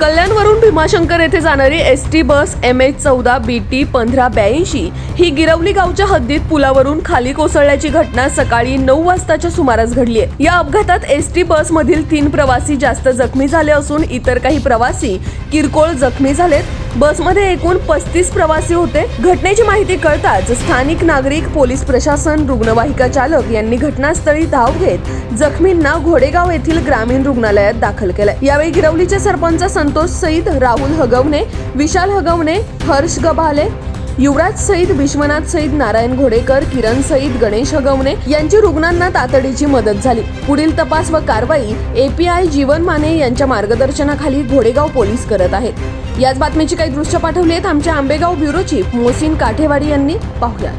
कल्याणवरून भीमाशंकर येथे जाणारी S T bus M H चौदा बी टी पंधरा ब्याऐंशी ही गिरवली गावच्या हद्दीत पुलावरून खाली कोसळल्याची घटना सकाळी नऊ वाजताच्या सुमारास घडली आहे. या अपघातात एस टी बस मधील तीन प्रवासी जास्त जखमी झाले असून इतर काही प्रवासी किरकोळ जखमी झालेत. बसमध्ये एकूण पस्तीस प्रवासी होते. घटनेची माहिती कळताच स्थानिक नागरिक पोलीस प्रशासन रुग्णवाहिका चालक यांनी घटनास्थळी धाव घेत जखमींना घोडेगाव येथील ग्रामीण रुग्णालयात दाखल केलंय यावेळी गिरवलीचे सरपंच संतोष सईद राहुल हगवणे विशाल हगवणे हर्ष गभाले युवराज सईद विश्वनाथ सईद नारायण घोडेकर किरण सईद गणेश हगवणे यांची रुग्णांना तातडीची मदत झाली. पुढील तपास व कारवाई एपीआय जीवन माने यांच्या मार्गदर्शनाखाली घोडेगाव पोलीस करत आहेत. याच बातमीची काही दृश्य पाठवली आहेत आमच्या आंबेगाव ब्युरो चीफ काठेवाडी यांनी. पाहुया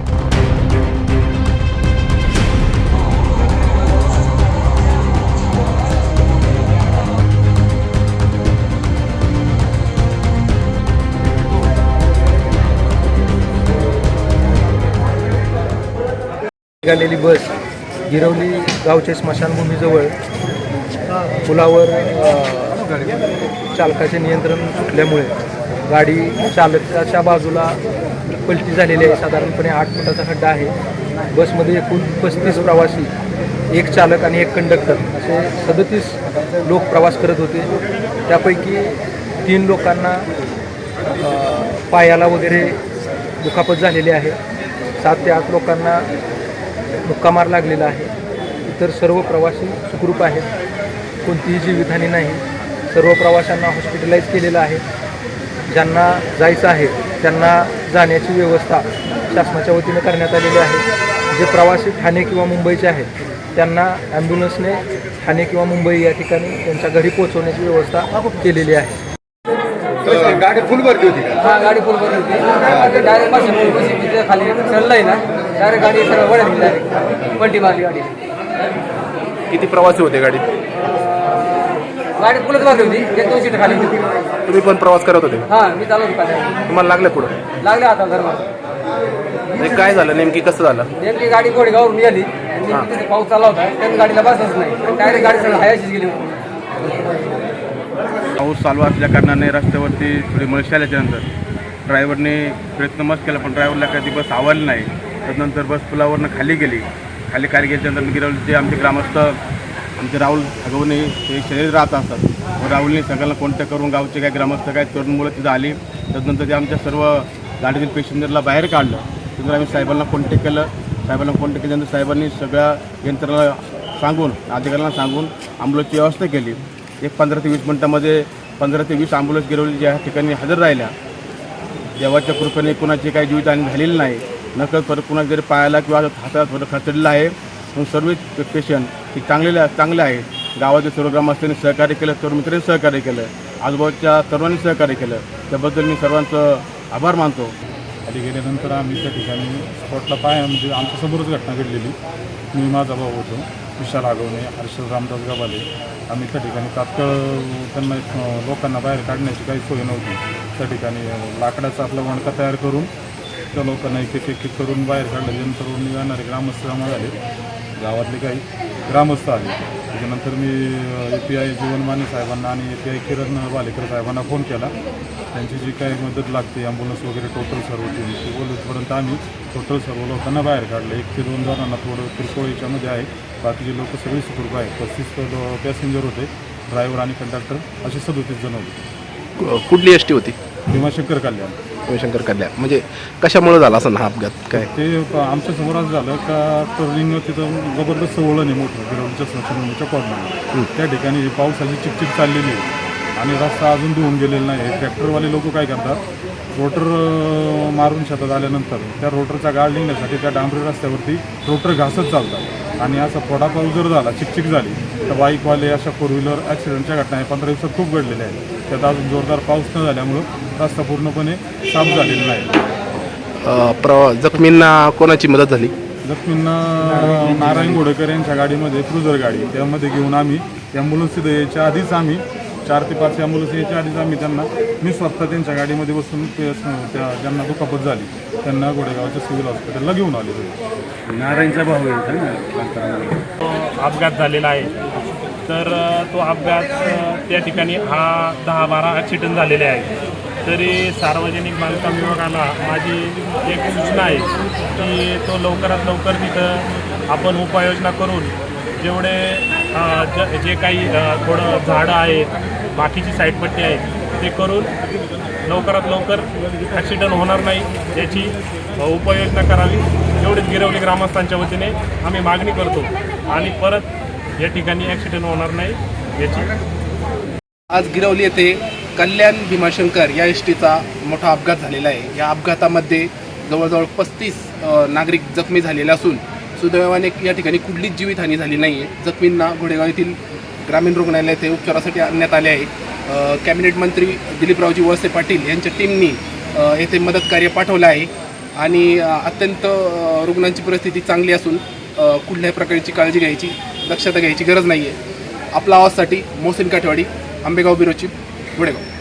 निघालेली बस गिरवली गावच्या स्मशानभूमीजवळ. पुलावर चालकाचे नियंत्रण सुटल्यामुळे गाडी चालकाच्या बाजूला पलटी झालेली आहे. साधारणपणे आठ फुटाचा खड्डा आहे. बसमध्ये एकूण पस्तीस प्रवासी एक चालक आणि एक कंडक्टर असे सदतीस लोक प्रवास करत होते. त्यापैकी तीन लोकांना पायाला वगैरे दुखापत झालेली आहे. सात ते आठ लोकांना मुक्कामार लागलेला आहे. इतर सर्व प्रवासी सुखरूप आहेत. कोणतीही जीवितहानी नाही. सर्व प्रवाशांना हॉस्पिटलाइज केलेलं आहे. ज्यांना जायचं आहे त्यांना जाण्याची व्यवस्था शासनाच्या वतीनं करण्यात आलेली आहे. जे प्रवासी ठाणे किंवा मुंबईचे आहेत त्यांना ॲम्ब्युलन्सने ठाणे किंवा मुंबई या ठिकाणी त्यांच्या घरी पोहोचवण्याची व्यवस्था केलेली आहे. गाडी फुल भरती होती हा गाडी फुल भरली होती. डायरेक्ट खाली चढलंय ना. डायरेक्ट गाडी डायरेक्ट पलटी मारली गाडी किती प्रवासी होते गाडीत? गाडी फुलच मारली होती. एक दोन सीट खाली होती. तुम्ही पण प्रवास करत होते? हा मी चालू होतो तुम्हाला लागलं पुढं? लागले आता धर्मा. हे काय झालं? नेमकी कसं झालं? नेमकी गाडी गोडेगावरून गेली आणि तिथे पाऊस चालला होता. त्यांनी गाडीला बसच नाही. डायरेक्ट गाडी सगळं हायाचीच गेली पाऊस चालू असल्या कारणाने रस्त्यावरती थोडी मळशी आल्याच्यानंतर ड्रायव्हरने प्रयत्न मस्त केला पण ड्रायव्हरला काही ती बस आवडली नाही. त्यानंतर बस पुलावरनं खाली गेली. खाली खाली गेल्याच्यानंतर गिरवलीचे आमचे ग्रामस्थ आमचे राहुल हगवणे ते शरीर राहत असतात. व राहुलने सगळ्यांना कॉन्टॅक्ट करून गावचे काही ग्रामस्थ काय तरुण मुलं तिथं आली. त्यानंतर ते आमच्या सर्व गाडीतील पॅसेंजरला बाहेर काढलं. त्यानंतर आम्ही साहेबांना कॉन्टॅक्ट केलं. साहेबांना कॉन्टॅक्ट केल्यानंतर साहेबांनी सगळ्या यंत्राला सांगून अधिकाऱ्यांना सांगून ॲम्ब्युलन्सची व्यवस्था केली. एक पंधरा ते वीस मिनटामध्ये पंधरा ते वीस ॲम्ब्युलन्स गिरवली ज्या ठिकाणी हजर राहिल्या देवाच्या कृपेने कुणाची काही जीवितहानी झालेली नाही. नकळत परत पुन्हा जरी पायाला किंवा हातात थोडं खचलेलं आहे. पण सर्व पेशंट हे चांगलेले चांगले आहे. गावातील सर्व ग्रामस्थांनी सहकार्य केलं सर्व मित्रांनी सहकार्य केलं आजूबाजूच्या सर्वांनी सहकार्य केलं. त्याबद्दल मी सर्वांचं आभार मानतो. खाली गेल्यानंतर आम्ही त्या ठिकाणी स्पॉटला पाय म्हणजे आमच्यासमोरच घटना घडलेली. मी माझा भाऊ होतो विशाल आगवणे हर्षद रामदास गबाले. आम्ही त्या ठिकाणी तात्काळ त्यांना लोकांना बाहेर काढण्याची काही सोय नव्हती. त्या ठिकाणी लाकडाचा आपला वणका तयार करून त्या लोकांना एक एक एक एक करून बाहेर काढल्यानंतर निघणारे ग्रामस्थ जमा झाले गावातले काही ग्रामस्थ आले. त्याच्यानंतर मी A P I Jeevan Mane साहेबांना आणि A P I Kiran Walekar साहेबांना फोन केला. त्यांची जी काही मदत लागते ॲम्ब्युलन्स वगैरे टोटल सर्व टीम ते बोलतपर्यंत आम्ही टोटल सर्व लोकांना बाहेर काढलं. एक ते दोन जणांना थोडं किरकोळ याच्यामध्ये आहे. बाकीचे लोक सगळी सुखरूप आहेत. पस्तीस पॅसेंजर होते ड्रायव्हर आणि कंडक्टर असे सदोतीस जण होते. कुठली एस टी होती? भीमाशंकर कल्याण. रविशंकर कल्याण म्हणजे कशामुळे झाला असं हा अपघात? काय? ते आमच्यासमोर असं झालं का टर्निंग तिथं जबरदस्त वळण आहे मोठं गिरवलीच्या स्मशानभूमीच्या कॉर्नर त्या ठिकाणी पावसाची चिकचिक चाललेली आहे. आणि रस्ता अजून धुवून गेलेला नाही. ट्रॅक्टरवाले लोक काय करतात? रोटर मारून शेतात आल्यानंतर त्या रोटरचा गाळ निघण्यासाठी त्या डांबरी रस्त्यावरती रोटर घासत चालतात. आणि असा थोडा पाऊस जर झाला चिकचिक झाली तर बाईकवाले अशा फोर व्हीलर ॲक्सिडेंटच्या घटना आहे पंधरा दिवसात खूप घडलेल्या आहेत. त्यात अजून जोरदार पाऊस न झाल्यामुळं रस्ता पूर्णपणे साफ झालेला नाही. प्रवा जखमींना कोणाची मदत झाली? जखमींना नारायण घोडेकर यांच्या गाडीमध्ये क्रुझर गाडी त्यामध्ये घेऊन आम्ही ॲम्ब्युलन्स तिथं यायच्या आधीच आम्ही चार ते पाच ॲम्ब्युलन्स यायच्या आधीच आम्ही त्यांना मी स्वतः त्यांच्या गाडीमध्ये बसून ते त्या ज्यांना दुखापत झाली त्यांना घोडेगावच्या सिव्हिल हॉस्पिटलला घेऊन आले. होते नारायणचा भाऊ आहे अपघात झालेला आहे. तर तो अपघात त्या ठिकाणी हा दहा बारा ॲक्सिडेंट झालेले आहेत. तरी सार्वजनिक बांधकाम विभागाला माझी एक सूचना आहे की तो लवकरात लवकर तिथं आपण उपाययोजना करून जेवढे ज जे काही थोडं झाडं आहेत बाकीची साईडपट्टी आहे ते करून लवकरात लवकर ॲक्सिडेंट होणार नाही याची उपाययोजना करावी. एवढीच गिरवली ग्रामस्थांच्या वतीने आम्ही मागणी करतो. आणि परत या ठिकाणी ॲक्सिडेंट होणार नाही याची आज गिरवली येथे कल्याण भीमाशंकर या एस टीचा मोठा अपघात झालेला आहे. या अपघातामध्ये जवळजवळ पस्तीस नागरिक जखमी झालेले असून सुदैवाने या ठिकाणी कुठलीच जीवितहानी झाली नाही आहे जखमींना घोडेगाव येथील ग्रामीण रुग्णालय येथे उपचारासाठी आणण्यात आले आहे. कॅबिनेट मंत्री दिलीपरावजी वळसे पाटील यांच्या टीमनी येथे मदत कार्य पाठवलं आहे. आणि अत्यंत रुग्णांची परिस्थिती चांगली असून कुठल्याही प्रकारची काळजी घ्यायची दक्षता घ्यायची गरज नाही आहे आपला आवाजसाठी मोहसिन काठवाडी आंबेगाव बिरोची घोडेगाव.